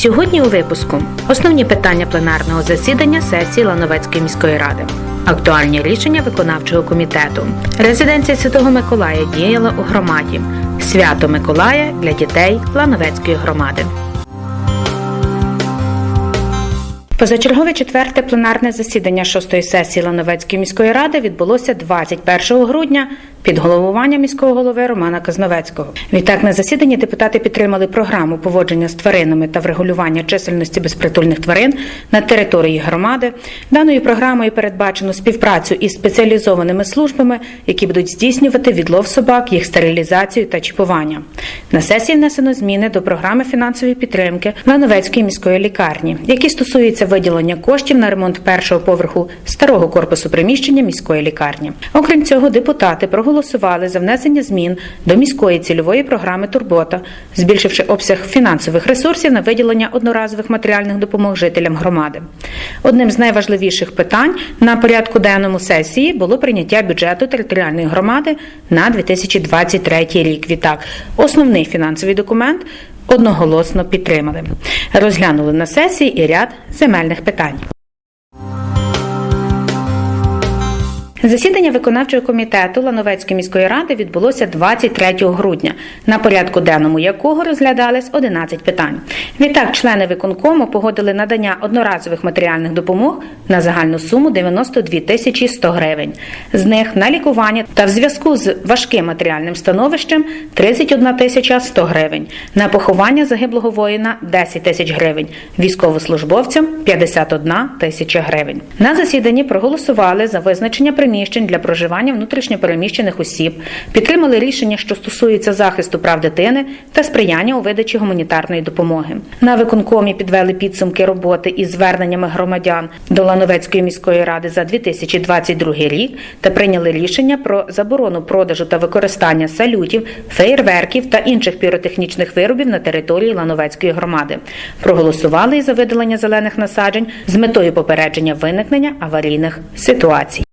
Сьогодні у випуску основні питання пленарного засідання сесії Лановецької міської ради. Актуальні рішення виконавчого комітету. Резиденція Святого Миколая діяла у громаді. Свято Миколая для дітей Лановецької громади. Позачергове четверте пленарне засідання шостої сесії Лановецької міської ради відбулося 21 грудня під головуванням міського голови Романа Казновецького. Відтак на засіданні депутати підтримали програму поводження з тваринами та врегулювання чисельності безпритульних тварин на території громади. Даною програмою передбачено співпрацю із спеціалізованими службами, які будуть здійснювати відлов собак, їх стерилізацію та чіпування. На сесії внесено зміни до програми фінансової підтримки Лановецької міської лікарні, які стосуються виділення коштів на ремонт першого поверху старого корпусу приміщення міської лікарні. Окрім цього, депутати проголосували за внесення змін до міської цільової програми Турбота, збільшивши обсяг фінансових ресурсів на виділення одноразових матеріальних допомог жителям громади. Одним з найважливіших питань на порядку денному сесії було прийняття бюджету територіальної громади на 2023 рік. Відтак, основний фінансовий документ одноголосно підтримали. Розглянули на сесії і ряд земельних питань. Засідання виконавчого комітету Лановецької міської ради відбулося 23 грудня, на порядку денному якого розглядались 11 питань. Відтак, члени виконкому погодили надання одноразових матеріальних допомог на загальну суму 92 тисячі 100 гривень. З них на лікування та в зв'язку з важким матеріальним становищем 31 тисяча 100 гривень, на поховання загиблого воїна 10 тисяч гривень, військовослужбовцям 51 тисяча гривень. На засіданні проголосували за визначення приміщень для проживання внутрішньопереміщених осіб, підтримали рішення, що стосується захисту прав дитини та сприяння у видачі гуманітарної допомоги. На виконкомі підвели підсумки роботи із зверненнями громадян до Лановецької міської ради за 2022 рік та прийняли рішення про заборону продажу та використання салютів, феєрверків та інших піротехнічних виробів на території Лановецької громади. Проголосували і за видалення зелених насаджень з метою попередження виникнення аварійних ситуацій.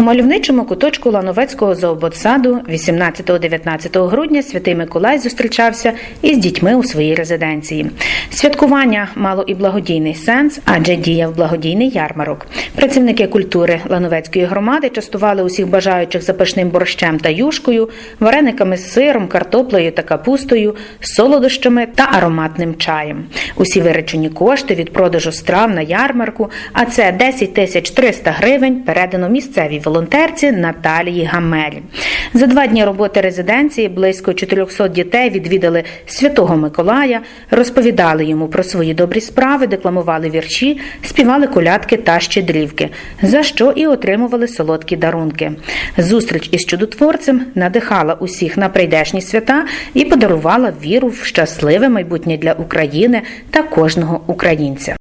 У мальовничому куточку Лановецького зооботсаду 18-19 грудня святий Миколай зустрічався із дітьми у своїй резиденції. Святкування мало і благодійний сенс, адже діяв благодійний ярмарок. Працівники культури Лановецької громади частували усіх бажаючих запашним борщем та юшкою, варениками з сиром, картоплею та капустою, солодощами та ароматним чаєм. Усі виречені кошти від продажу страв на ярмарку, а це 10 тисяч 300 гривень, передано місцевій волонтерці Наталії Гамелі. За два дні роботи резиденції близько 400 дітей відвідали Святого Миколая, розповідали йому про свої добрі справи, декламували вірші, співали колядки та щедрівки, за що і отримували солодкі дарунки. Зустріч із чудотворцем надихала усіх на прийдешні свята і подарувала віру в щасливе майбутнє для України та кожного українця.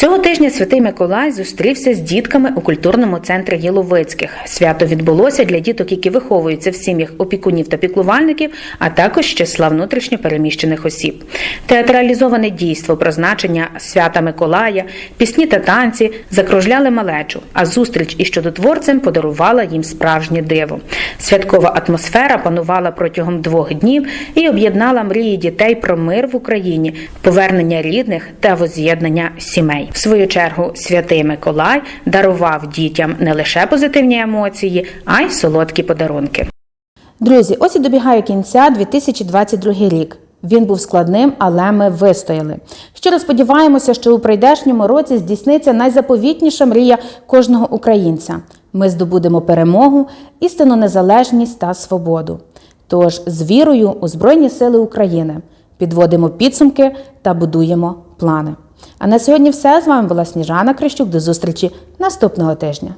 Цього тижня святий Миколай зустрівся з дітками у культурному центрі Єловицьких. Свято відбулося для діток, які виховуються в сім'ях опікунів та піклувальників, а також числа внутрішньо переміщених осіб. Театралізоване дійство про значення свята Миколая, пісні та танці закружляли малечу, а зустріч із чудотворцем подарувала їм справжнє диво. Святкова атмосфера панувала протягом двох днів і об'єднала мрії дітей про мир в Україні, повернення рідних та воз'єднання сімей. В свою чергу святий Миколай дарував дітям не лише позитивні емоції, а й солодкі подарунки. Друзі, ось і добігає кінця 2022 рік. Він був складним, але ми вистояли. Щиро сподіваємося, що у прийдешньому році здійсниться найзаповітніша мрія кожного українця. Ми здобудемо перемогу, істинну незалежність та свободу. Тож з вірою у Збройні Сили України підводимо підсумки та будуємо плани. А на сьогодні все з вами була Сніжана Крищук. До зустрічі наступного тижня.